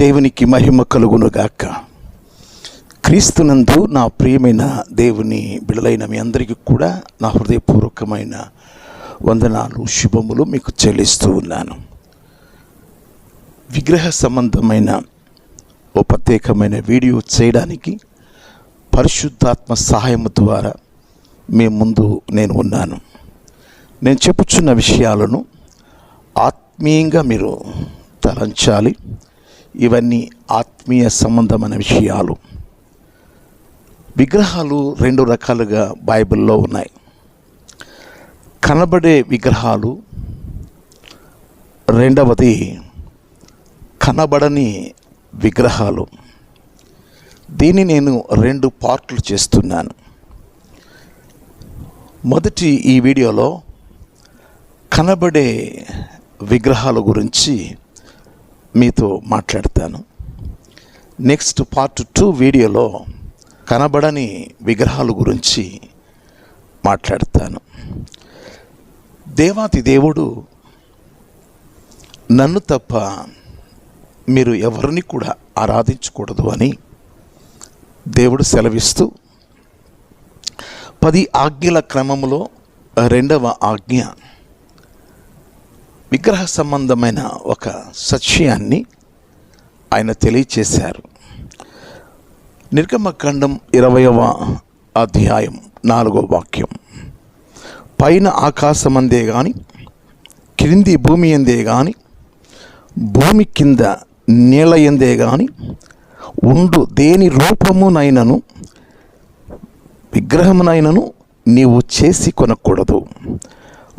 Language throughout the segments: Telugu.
దేవునికి మహిమ కలుగునుగాక. క్రీస్తునందు నా ప్రియమైన దేవుని బిడలైన మీ అందరికీ కూడా నా హృదయపూర్వకమైన వందనాలు శుభములు మీకు చెల్లిస్తూ ఉన్నాను. విగ్రహ సంబంధమైన ఓ ప్రత్యేకమైన వీడియో చేయడానికి పరిశుద్ధాత్మ సహాయం ద్వారా మీ ముందు నేను ఉన్నాను. నేను చెప్పుచున్న విషయాలను ఆత్మీయంగా మీరు తలంచాలి. ఇవన్నీ ఆత్మీయ సంబంధమైన విషయాలు. విగ్రహాలు రెండు రకాలుగా బైబిల్లో ఉన్నాయి. కనబడే విగ్రహాలు రెండవది కనబడని విగ్రహాలు. దీన్ని నేను రెండు పార్ట్లు చేస్తున్నాను. మొదటి ఈ వీడియోలో కనబడే విగ్రహాల గురించి మీతో మాట్లాడతాను. నెక్స్ట్ పార్ట్ టూ వీడియోలో కనబడని విగ్రహాల గురించి మాట్లాడతాను. దేవాతి దేవుడు నన్ను తప్ప మీరు ఎవరిని కూడా ఆరాధించకూడదు అని దేవుడు సెలవిస్తూ పది ఆజ్ఞల క్రమములో రెండవ ఆజ్ఞ విగ్రహ సంబంధమైన ఒక సత్యాన్ని ఆయన తెలియచేశారు. నిర్గమకాండం ఇరవయవ అధ్యాయం నాలుగో వాక్యం. పైన ఆకాశమందే కానీ క్రింది భూమి ఎందే కానీ భూమి కింద నీళ్ళ ఎందే కానీ ఉండు దేని రూపమునైనను విగ్రహమునైనను నీవు చేసి కొనకూడదు.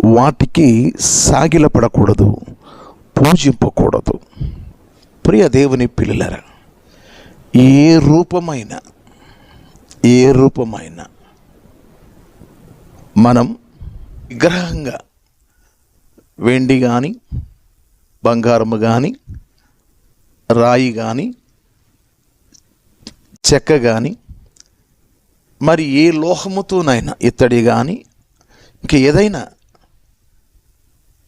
వాటికి సాగిలపడకూడదు పూజింపకూడదు. ప్రియ దేవుని పిల్లలరా ఏ రూపమైన ఏ రూపమైన మనం విగ్రహంగా వెండి కానీ బంగారము కానీ రాయి కానీ చెక్క కానీ మరి ఏ లోహముతోనైనా ఇత్తడి కానీ ఇంక ఏదైనా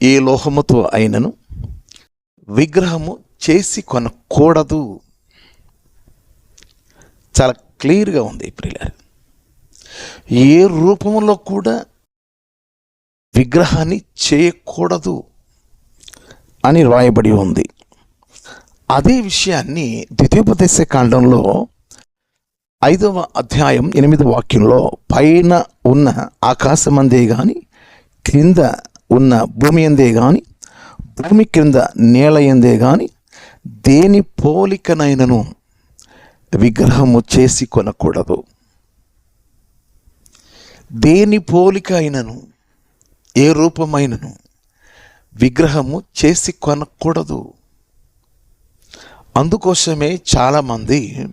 ఏ లోహముతో అయినను విగ్రహము చేసి కొనకూడదు. చాలా క్లియర్గా ఉంది ప్రియుల ఏ రూపంలో కూడా విగ్రహాన్ని చేయకూడదు అని రాయబడి ఉంది. అదే విషయాన్ని ద్వితీయోపదేశ కాండంలో ఐదవ అధ్యాయం ఎనిమిది వాక్యంలో పైన ఉన్న ఆకాశమందే కానీ క్రింద ఉన్న భూమి ఎందే కానీ భూమి క్రింద నేల ఎందే కానీ దేని పోలికనైనను విగ్రహము చేసి కొనకూడదు. దేని పోలిక అయినను ఏ రూపమైనను విగ్రహము చేసి కొనకూడదు. అందుకోసమే చాలామంది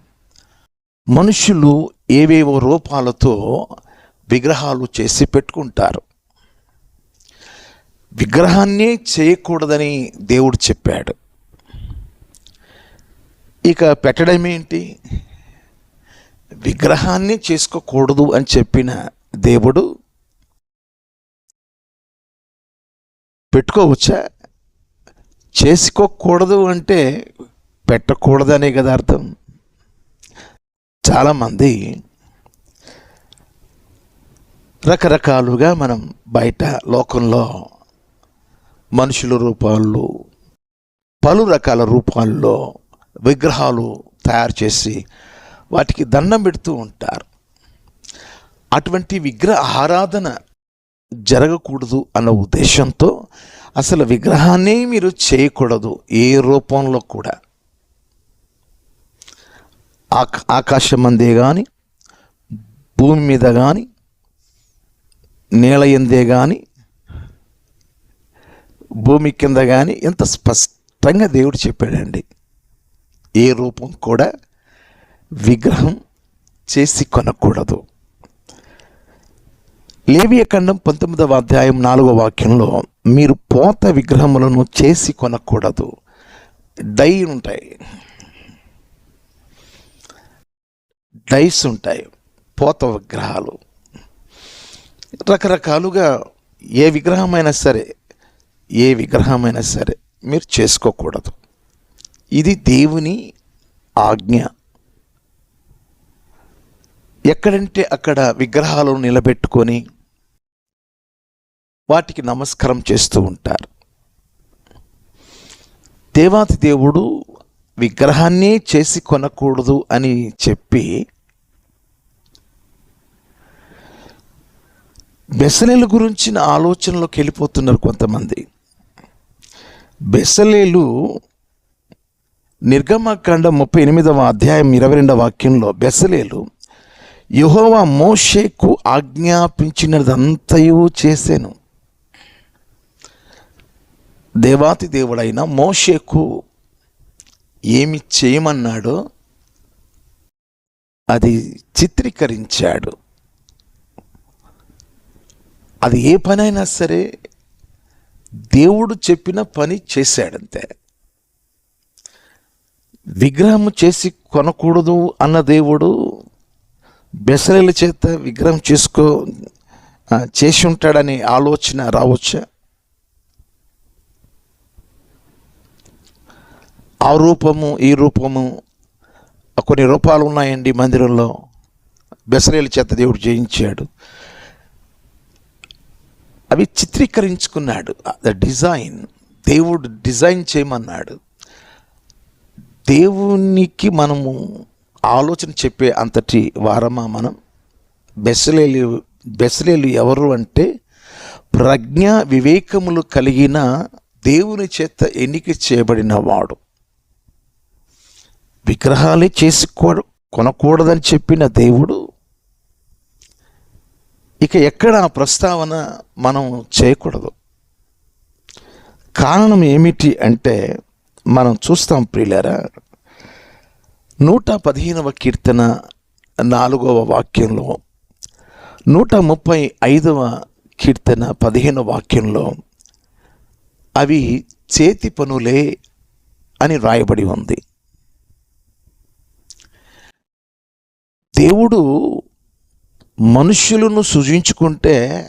మనుషులు ఏవేవో రూపాలతో విగ్రహాలు చేసి పెట్టుకుంటారు. విగ్రహాన్నే చేయకూడదని దేవుడు చెప్పాడు. ఇక పెట్టడం ఏంటి? విగ్రహాన్ని చేసుకోకూడదు అని చెప్పిన దేవుడు పెట్టుకోవచ్చా? చేసుకోకూడదు అంటే పెట్టకూడదనే కదా అర్థం. చాలామంది రకరకాలుగా మనం బయట లోకంలో మనుషుల రూపాల్లో పలు రకాల రూపాల్లో విగ్రహాలు తయారు చేసి వాటికి దండం పెడుతూ ఉంటారు. అటువంటి విగ్రహ ఆరాధన జరగకూడదు అన్న ఉద్దేశంతో అసలు విగ్రహాన్ని మీరు చేయకూడదు ఏ రూపంలో కూడా. ఆకాశం అందే కానీ భూమి మీద కానీ నేల ఎందే కానీ భూమి కింద కానీ ఎంత స్పష్టంగా దేవుడు చెప్పాడండి. ఏ రూపం కూడా విగ్రహం చేసి కొనకూడదు. లేవియ ఖండం పంతొమ్మిదవ అధ్యాయం నాలుగవ వాక్యంలో మీరు పోత విగ్రహములను చేసి కొనకూడదు. డై ఉంటాయి డైస్ ఉంటాయి పోత విగ్రహాలు. రకరకాలుగా ఏ విగ్రహమైనా సరే ఏ విగ్రహమైనా సరే మీరు చేసుకోకూడదు. ఇది దేవుని ఆజ్ఞ. ఎక్కడంటే అక్కడ విగ్రహాలను నిలబెట్టుకొని వాటికి నమస్కారం చేస్తూ ఉంటారు. దేవాతి దేవుడు విగ్రహాన్నే చేసి కొనకూడదు అని చెప్పి బెసలేలు గురించిన ఆలోచనలోకి వెళ్ళిపోతున్నారు కొంతమంది. బెసలేలు నిర్గమకాండ ముప్పై ఎనిమిదవ అధ్యాయం ఇరవై రెండవ వాక్యంలో బెసలేలు యుహోవా మోషేకు ఆజ్ఞాపించినదంతయు చేశాను దేవాతి దేవుడైన మోషేకు ఏమి చేయమన్నాడో అది చిత్రీకరించాడు. అది ఏ పనైనా సరే దేవుడు చెప్పిన పని చేశాడంతే. విగ్రహం చేసి కొనకూడదు అన్న దేవుడు బెసరల చేత విగ్రహం చేసుకో చేసి ఉంటాడనే ఆలోచన రావచ్చా? ఆ రూపము ఈ రూపము కొన్ని రూపాలు ఉన్నాయండి మందిరంలో. బెసరేల చేత దేవుడు జయించాడు. అవి చిత్రీకరించుకున్నాడు. ద డిజైన్ దేవుడు డిజైన్ చేయమన్నాడు. దేవునికి మనము ఆలోచన చెప్పే అంతటి వారమా మనం? బెసలేలు బెసలేలు ఎవరు అంటే ప్రజ్ఞ వివేకములు కలిగిన దేవుని చేత ఎన్నిక చేయబడిన వాడు. విగ్రహాలే చేసుకో కొనకూడదని చెప్పిన దేవుడు ఇక ఎక్కడ ఆ ప్రస్తావన మనం చేయకూడదు. కారణం ఏమిటి అంటే మనం చూస్తాం ప్రియులారా నూట పదిహేనవ కీర్తన నాలుగవ వాక్యంలో నూట ముప్పై ఐదవ కీర్తన పదిహేను వాక్యంలో అవి చేతి పనులే అని రాయబడి ఉంది. దేవుడు మనుష్యులను సృజించుకుంటే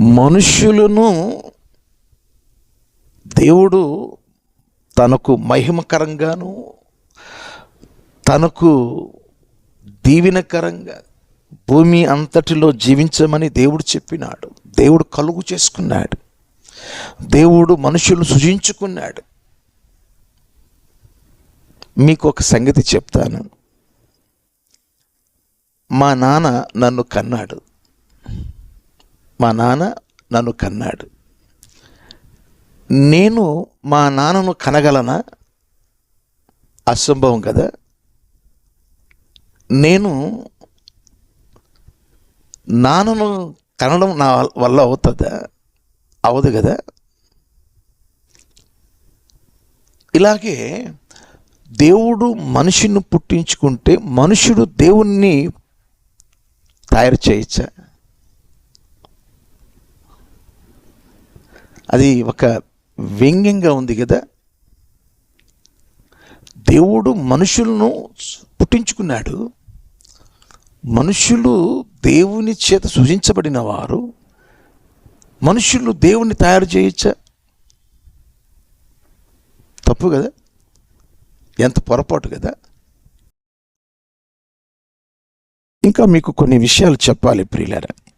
మనుష్యులను దేవుడు తనకు మహిమకరంగాను తనకు దీవెనకరంగా భూమి అంతటిలో జీవించమని దేవుడు చెప్పినాడు. దేవుడు కలుగు చేసుకున్నాడు. దేవుడు మనుషులను సృజించుకున్నాడు. మీకు ఒక సంగతి చెప్తాను. మా నాన్న నన్ను కన్నాడు. మా నాన్న నన్ను కన్నాడు. నేను మా నాన్నను కనగలనా? అసంభవం కదా. నేను నాన్నను కనడం నా వల్ల అవుతుందా? అవదు కదా. ఇలాగే దేవుడు మనిషిని పుట్టించుకుంటే మనుషుడు దేవుణ్ణి తయారు చేయొచ్చా అది ఒక వ్యంగ్యంగా ఉంది కదా. దేవుడు మనుషులను పుట్టించుకున్నాడు. మనుషులు దేవుని చేత సృజించబడిన వారు. మనుషులు దేవుణ్ణి తయారు చేయొచ్చా తప్పు కదా. ఎంత పొరపాటు కదా. ఇంకా మీకు కొన్ని విషయాలు చెప్పాలి ప్రియులారా.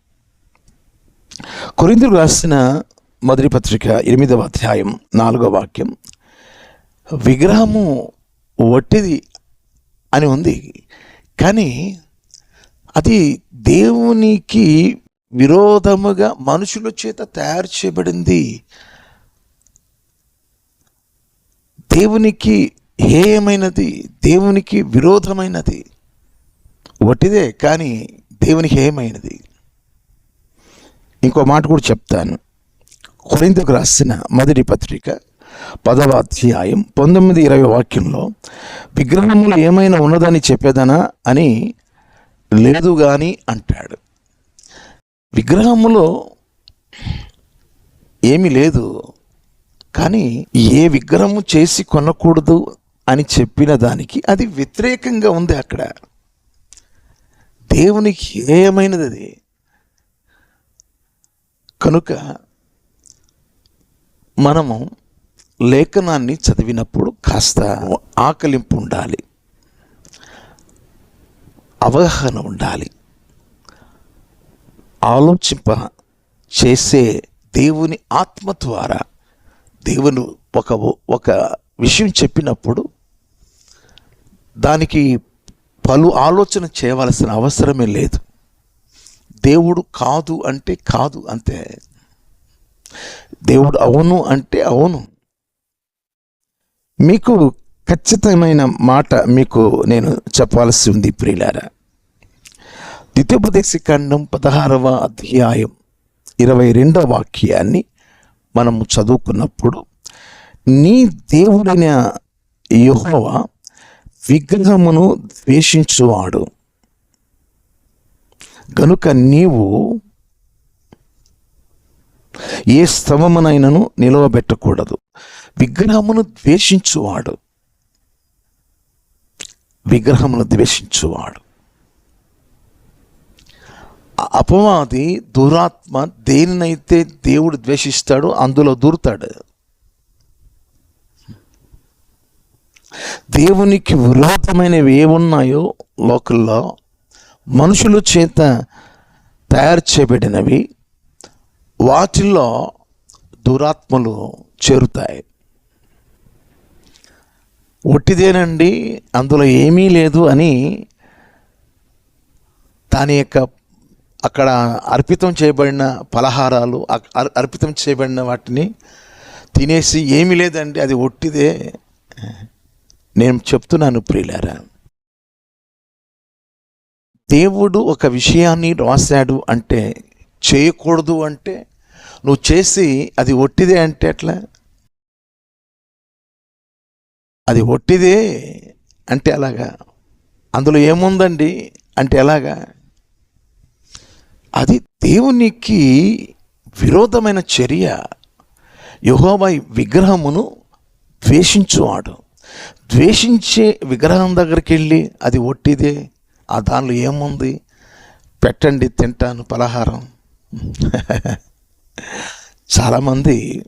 కొరిందులు రాసిన మొదటి పత్రిక ఎనిమిదవ అధ్యాయం నాలుగవ వాక్యం విగ్రహము వట్టిది అని ఉంది కానీ అది దేవునికి విరోధముగా మనుషుల చేత తయారు చేయబడింది. దేవునికి హేయమైనది దేవునికి విరోధమైనది. వట్టిదే కానీ దేవునికి ఏమైనది ఇంకో మాట కూడా చెప్తాను. కొరింతకు రాసిన మొదటి పత్రిక పదవ అధ్యాయం పంతొమ్మిది ఇరవై వాక్యంలో విగ్రహములు ఏమైనా ఉన్నదని చెప్పేదనా? అని లేదు కానీ అంటాడు. విగ్రహములో ఏమీ లేదు కానీ ఏ విగ్రహము చేసి కొనకూడదు అని చెప్పిన దానికి అది వ్యతిరేకంగా ఉంది అక్కడ. దేవునికి ఏమైనది? అది కనుక మనము లేఖనాన్ని చదివినప్పుడు కాస్త ఆకలింపు ఉండాలి అవగాహన ఉండాలి. ఆలోచింప చేసే దేవుని ఆత్మ ద్వారా దేవుని ఒక ఒక విషయం చెప్పినప్పుడు దానికి పలు ఆలోచన చేయవలసిన అవసరమే లేదు. దేవుడు కాదు అంటే కాదు అంతే. దేవుడు అవును అంటే అవును. మీకు ఖచ్చితమైన మాట మీకు నేను చెప్పాల్సి ఉంది ప్రియులారా. ద్వితీయోపదేశ ఖండం పదహారవ అధ్యాయం ఇరవై రెండవ వాక్యాన్ని మనము చదువుకున్నప్పుడు నీ దేవుడైన యెహోవా విగ్రహమును ద్వేషించువాడు. గనుక నీవు ఏ స్తవమునైనను నిలవబెట్టకూడదు. విగ్రహమును ద్వేషించువాడు. విగ్రహమును ద్వేషించువాడు. అపవాది దురాత్మ దేనినైతే దేవుడు ద్వేషిస్తాడో అందులో దూరుతాడు. దేవునికి విరోధమైనవి ఏమున్నాయో లోకల్లో మనుషుల చేత తయారు చేయబడినవి వాటిల్లో దురాత్మలు చేరుతాయి. ఒట్టిదేనండి అందులో ఏమీ లేదు అని దాని యొక్క అక్కడ అర్పితం చేయబడిన పలహారాలు అ- అర్- అర్పితం చేయబడిన వాటిని తినేసి ఏమీ లేదండి అది ఒట్టిదే. నేను చెప్తున్నాను ప్రియులారా. దేవుడు ఒక విషయాన్ని రాశాడు అంటే చేయకూడదు అంటే నువ్వు చేసి అది ఒట్టిదే అంటే ఎట్లా? అది ఒట్టిదే అంటే ఎలాగా? అందులో ఏముందండి అంటే ఎలాగా? అది దేవునికి విరోధమైన చర్య. యహోవా విగ్రహమును ద్వేషించువాడు. ద్వేషించే విగ్రహం దగ్గరికి వెళ్ళి అది ఒట్టిదే ఆ దానిలో ఏముంది? పెట్టండి తింటాను పలహారం. చాలామంది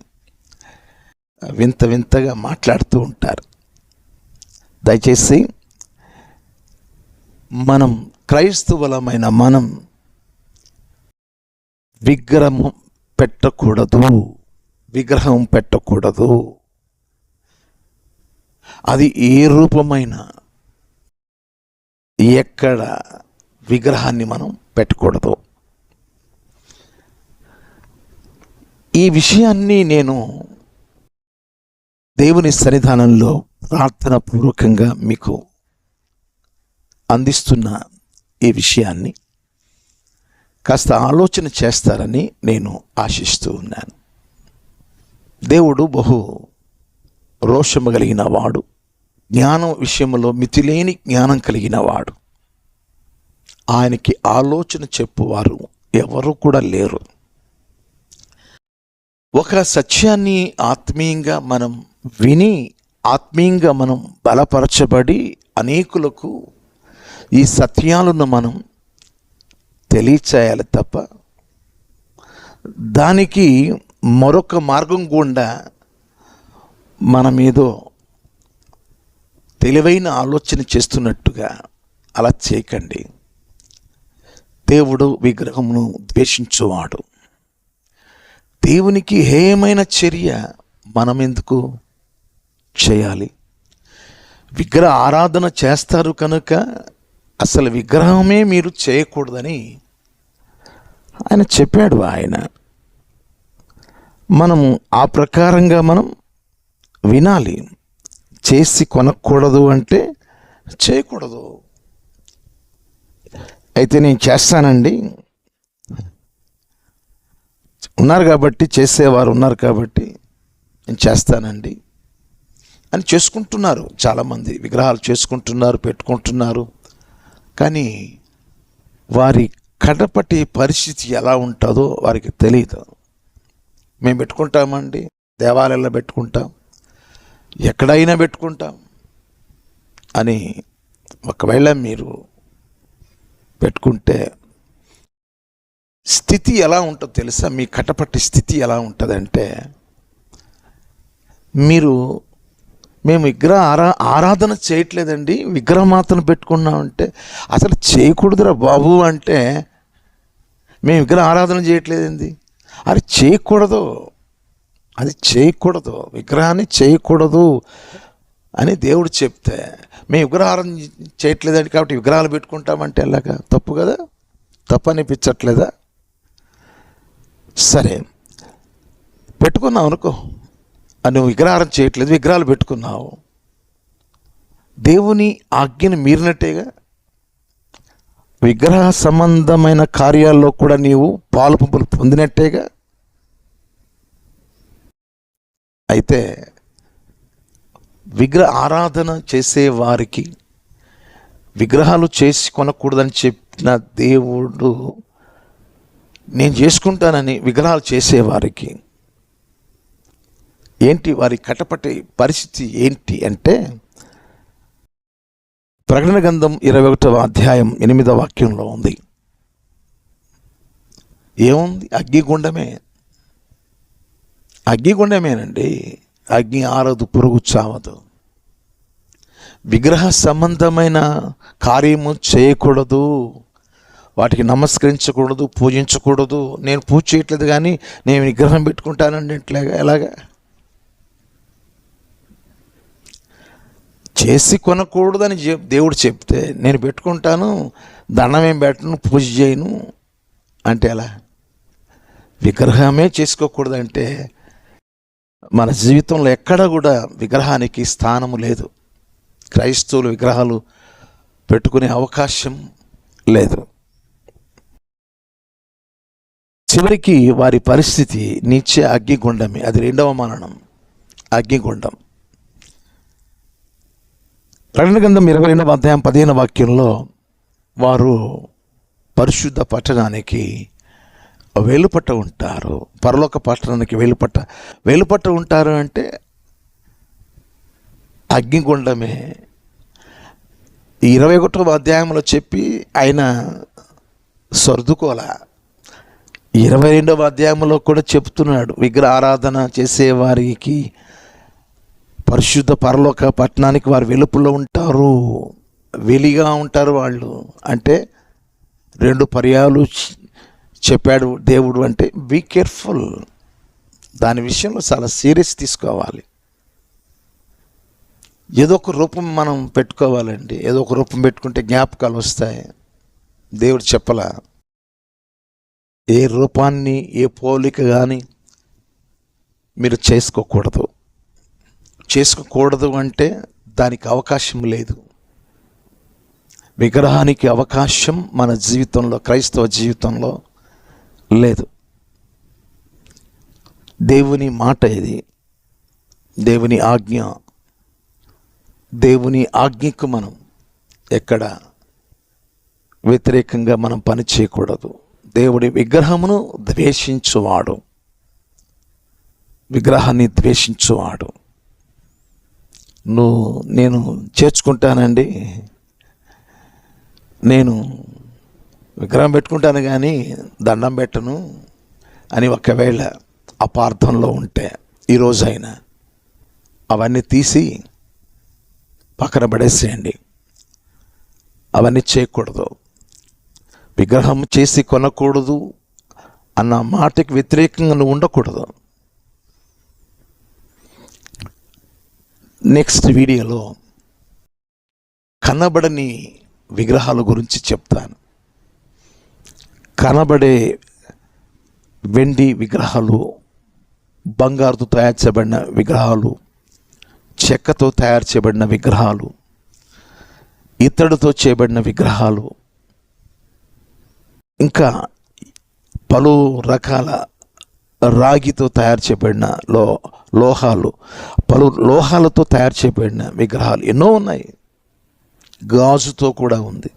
వింత వింతగా మాట్లాడుతూ ఉంటారు. దయచేసి మనం క్రైస్తవులమైన మనం విగ్రహం పెట్టకూడదు. విగ్రహం పెట్టకూడదు. అది ఏ రూపమైన ఎక్కడ విగ్రహాన్ని మనం పెట్టకూడదు. ఈ విషయాన్ని నేను దేవుని సన్నిధానంలో ప్రార్థన పూర్వకంగా మీకు అందిస్తున్న ఈ విషయాన్ని కాస్త ఆలోచన చేస్తారని నేను ఆశిస్తూ ఉన్నాను. దేవుడు బహు రోషము కలిగిన వాడు. జ్ఞానం విషయంలో మితిలేని జ్ఞానం కలిగిన వాడు. ఆయనకి ఆలోచన చెప్పువారు ఎవరు కూడా లేరు. ఒక సత్యాన్ని ఆత్మీయంగా మనం విని ఆత్మీయంగా మనం బలపరచబడి అనేకులకు ఈ సత్యాలను మనం తెలియచేయాలి తప్ప దానికి మరొక మార్గం గుండా మనమేదో తెలివైన ఆలోచన చేస్తున్నట్టుగా అలా చేయకండి. దేవుడు విగ్రహమును ద్వేషించువాడు. దేవునికి హేయమైన చర్య మనం ఎందుకు చేయాలి? విగ్రహ ఆరాధన చేస్తారు కనుక అసలు విగ్రహమే మీరు చేయకూడదని ఆయన చెప్పాడు ఆయన. మనము ఆ ప్రకారంగా మనం వినాలి. చేసి కొనకూడదు అంటే చేయకూడదు. అయితే నేను చేస్తానండి. ఉన్నారు కాబట్టి చేసేవారు ఉన్నారు కాబట్టి నేను చేస్తానండి. అని చేసుకుంటున్నారు చాలామంది. విగ్రహాలు చేసుకుంటున్నారు పెట్టుకుంటున్నారు. కానీ వారి కడపటి పరిస్థితి ఎలా ఉంటుందో వారికి తెలియదు మేము పెట్టుకుంటామండి. దేవాలయంలో పెట్టుకుంటాం. ఎక్కడైనా పెట్టుకుంటాం. అని ఒకవేళ మీరు పెట్టుకుంటే స్థితి ఎలా ఉంటుందో తెలుసా? మీ కటపట్టి స్థితి ఎలా ఉంటుందంటే మీరు మేము విగ్రహ ఆరా ఆరాధన చేయట్లేదండి. విగ్రహమాతను పెట్టుకున్నామంటే అసలు చేయకూడదురా బాబు అంటే మేము విగ్రహ ఆరాధన చేయట్లేదండి. అది చేయకూడదు. అది చేయకూడదు. విగ్రహాన్ని చేయకూడదు అని దేవుడు చెప్తే మేము విగ్రహారం చేయట్లేదండి కాబట్టి విగ్రహాలు పెట్టుకుంటామంటే ఎలాగా? తప్పు కదా? తప్పు అనిపించట్లేదా? సరే. పెట్టుకున్నావు అనుకో. నువ్వు విగ్రహారం చేయట్లేదు విగ్రహాలు పెట్టుకున్నావు. దేవుని ఆజ్ఞను మీరినట్టేగా? విగ్రహ సంబంధమైన కార్యాల్లో కూడా నీవు పాలు పంపులు పొందినట్టేగా? అయితే విగ్రహ ఆరాధన చేసే వారికి విగ్రహాలు చేసి కొనకూడదని చెప్పిన దేవుడు నేను చేసుకుంటానని విగ్రహాలు చేసేవారికి ఏంటి వారి కటపటి పరిస్థితి ఏంటి అంటే ప్రకటన గంధం ఇరవై ఒకటవ అధ్యాయం ఎనిమిదవ వాక్యంలో ఉంది. ఏముంది? అగ్నిగుండమే. అగ్నిగుండమేనండి. అగ్ని ఆరదు పురుగు చావదు. విగ్రహ సంబంధమైన కార్యము చేయకూడదు. వాటికి నమస్కరించకూడదు పూజించకూడదు. నేను పూజ చేయట్లేదు కానీ నేను విగ్రహం పెట్టుకుంటానండి ఇట్లాగా ఎలాగా? చేసి కొనకూడదని దేవుడు చెప్తే నేను పెట్టుకుంటాను దండం ఏం పెట్టను పూజ చేయను. అంటే ఎలా? విగ్రహమే చేసుకోకూడదంటే మన జీవితంలో ఎక్కడ కూడా విగ్రహానికి స్థానము లేదు. క్రైస్తవులు విగ్రహాలు పెట్టుకునే అవకాశం లేదు. చివరికి వారి పరిస్థితి నీచే అగ్నిగుండమే. అది రెండవ మరణం. అగ్నిగుండం. ప్రకటన గ్రంథం ఇరవై రెండవ అధ్యాయం పదిహేను వాక్యంలో వారు పరిశుద్ధ పట్టణానికి వేలుపట్ట ఉంటారు. పరలోక పట్టణానికి వేలుపట్ట. వేలుపట్ట ఉంటారు అంటే అగ్నిగుండమే. ఇరవై ఒకటవ అధ్యాయంలో చెప్పి ఆయన సర్దుకోల. ఇరవై రెండవ అధ్యాయంలో కూడా చెప్తున్నాడు. విగ్రహ ఆరాధన చేసేవారికి పరిశుద్ధ పరలోక పట్టణానికి వారు వెలుపులో ఉంటారు. వెలిగా ఉంటారు వాళ్ళు. అంటే రెండు పర్యాలు చెప్పాడు దేవుడు అంటే బీ కేర్ఫుల్ దాని విషయంలో చాలా సీరియస్ తీసుకోవాలి. ఏదో ఒక రూపం మనం పెట్టుకోవాలండి. ఏదో ఒక రూపం పెట్టుకుంటే జ్ఞాపకాలు వస్తాయి. దేవుడు చెప్పలా. ఏ రూపాన్ని ఏ పోలిక కానీ మీరు చేసుకోకూడదు. చేసుకోకూడదు అంటే దానికి అవకాశం లేదు. విగ్రహానికి అవకాశం మన జీవితంలో క్రైస్తవ జీవితంలో లేదు. దేవుని మాట ఇది. దేవుని ఆజ్ఞ. దేవుని ఆజ్ఞకు మనం ఎక్కడ వ్యతిరేకంగా మనం పని చేయకూడదు. దేవుడి విగ్రహమును ద్వేషించువాడు. విగ్రహాన్ని ద్వేషించువాడు. నువ్వు నేను చేర్చుకుంటానండి. నేను విగ్రహం పెట్టుకుంటాను కానీ దండం పెట్టను అని ఒకవేళ అపార్థంలో ఉంటే ఈరోజైనా అవన్నీ తీసి పక్కన పడేసేయండి. అవన్నీ చేయకూడదు. విగ్రహం చేసి కొనకూడదు అన్న మాటకి వ్యతిరేకంగా నువ్వు ఉండకూడదు. నెక్స్ట్ వీడియోలో కనబడని విగ్రహాల గురించి చెప్తాను. కనబడే వెండి విగ్రహాలు బంగారుతో తయారు చేయబడిన విగ్రహాలు చెక్కతో తయారు చేయబడిన విగ్రహాలు ఇత్తడితో చేయబడిన విగ్రహాలు ఇంకా పలు రకాల రాగితో తయారు చేయబడిన లో లోహాలు పలు లోహాలతో తయారు చేయబడిన విగ్రహాలు ఎన్నో ఉన్నాయి. గాజుతో కూడా ఉంది.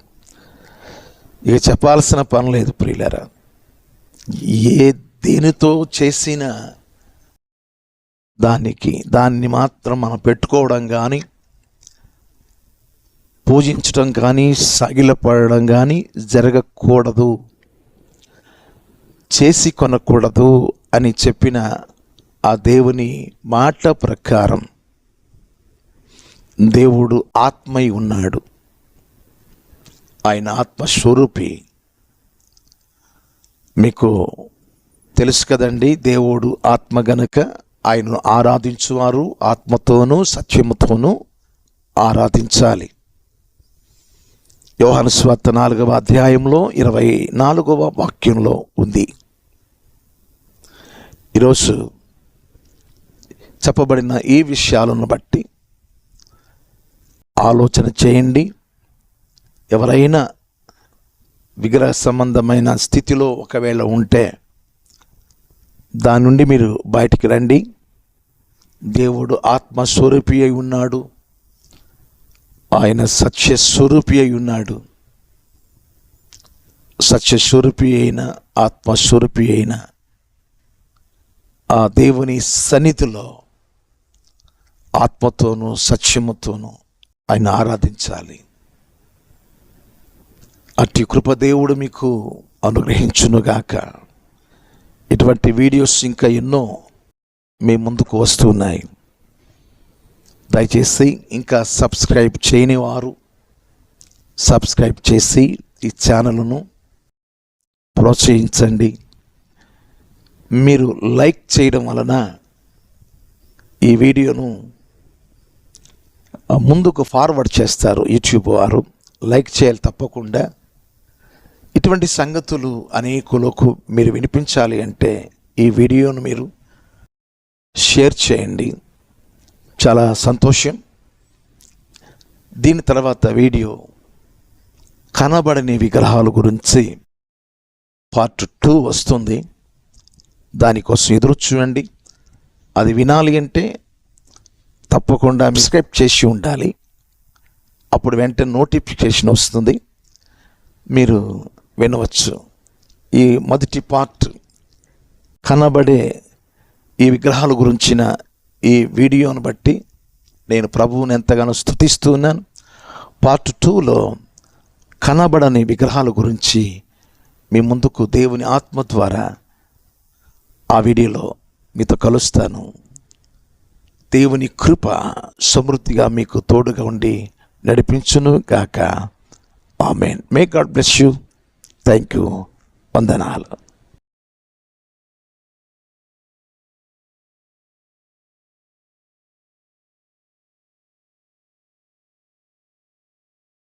ఇక చెప్పాల్సిన పని లేదు ప్రియులరా. ఏ దేనితో చేసిన దానికి దాన్ని మాత్రం మనం పెట్టుకోవడం కానీ పూజించడం కానీ సాగిలపడడం కానీ జరగకూడదు. చేసి కొనకూడదు అని చెప్పిన ఆ దేవుని మాట ప్రకారం దేవుడు ఆత్మై ఉన్నాడు. ఆయన ఆత్మస్వరూపి మీకు తెలుసు కదండి దేవుడు ఆత్మ గనుక ఆయనను ఆరాధించువారు ఆత్మతోనూ సత్యముతోనూ ఆరాధించాలి. యోహనస్వార్త నాలుగవ అధ్యాయంలో ఇరవై నాలుగవ వాక్యంలో ఉంది. ఈరోజు చెప్పబడిన ఈ విషయాలను బట్టి ఆలోచన చేయండి. ఎవరైనా విగ్రహ సంబంధమైన స్థితిలో ఒకవేళ ఉంటే దాని నుండి మీరు బయటికి రండి. దేవుడు ఆత్మస్వరూపి అయి ఉన్నాడు. ఆయన సత్యస్వరూపి అయి ఉన్నాడు. సత్యస్వరూపి అయిన ఆత్మస్వరూపి అయిన ఆ దేవుని సన్నిధిలో ఆత్మతోనూ సత్యముతోనూ ఆయన ఆరాధించాలి. అట్టి కృపదేవుడు మీకు అనుగ్రహించునుగాక. ఇటువంటి వీడియోస్ ఇంకా ఎన్నో మీ ముందుకు వస్తున్నాయి దయచేసి ఇంకా సబ్స్క్రైబ్ చేయని వారు సబ్స్క్రైబ్ చేసి ఈ ఛానల్ను ప్రోత్సహించండి. మీరు లైక్ చేయడం వలన ఈ వీడియోను ముందుకు ఫార్వర్డ్ చేస్తారు యూట్యూబ్ వారు. లైక్ చేయాలి తప్పకుండా. ఇటువంటి సంగతులు అనేకులకు మీరు వినిపించాలి అంటే ఈ వీడియోను మీరు షేర్ చేయండి. చాలా సంతోషం. దీని తర్వాత వీడియో కనబడని విగ్రహాల గురించి పార్ట్ టూ వస్తుంది. దానికోసం ఎదురు చూడండి. అది వినాలి అంటే తప్పకుండా సబ్స్క్రైబ్ చేసి ఉండాలి. అప్పుడు వెంటనే నోటిఫికేషన్ వస్తుంది. మీరు వినవచ్చు. ఈ మొదటి పార్ట్ కనబడే ఈ విగ్రహాల గురించిన ఈ వీడియోను బట్టి నేను ప్రభువుని ఎంతగానో స్థుతిస్తున్నాను పార్ట్ టూలో కనబడని విగ్రహాల గురించి మీ ముందుకు దేవుని ఆత్మ ద్వారా ఆ వీడియోలో మీతో కలుస్తాను. దేవుని కృప సమృద్ధిగా మీకు తోడుగా ఉండి నడిపించును గాక. Amen. May God bless you thank you వందనాలు